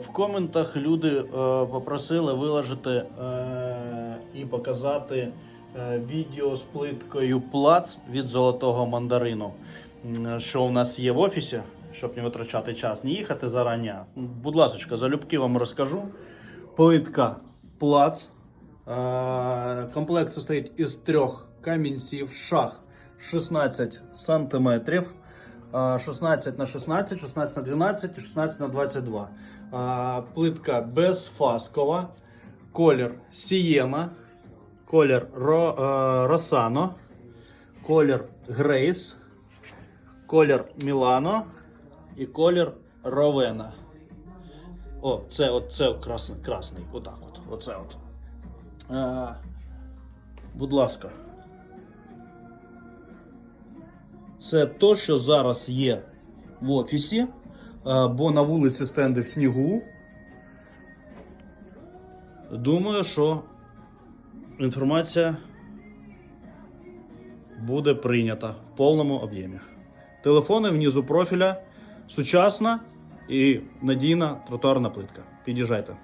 В коментах люди е, попросили виложити е, і показати е, відео з плиткою плац від золотого мандарину, що у нас є в офісі, щоб не витрачати час, не їхати зарані. Будь ласка, залюбки вам розкажу. Плитка плац. Комплект состоїть із трьох камінців, шах 16 сантиметрів. А, 16 на 16, 16 на 12 і 16 на 22. А, Плитка безфаскова, колір Сієна, колір Росано, колір Грейс, колір Мілано і колір Ровена. О, це, от, це красний, красний. Отак от. Оце от. Будь ласка. Це то, що зараз є в офісі, е, бо на вулиці стенди в снігу. Думаю, що інформація буде прийнята в повному об'ємі. Телефони внизу профіля, сучасна і надійна тротуарна плитка. Під'їжджайте.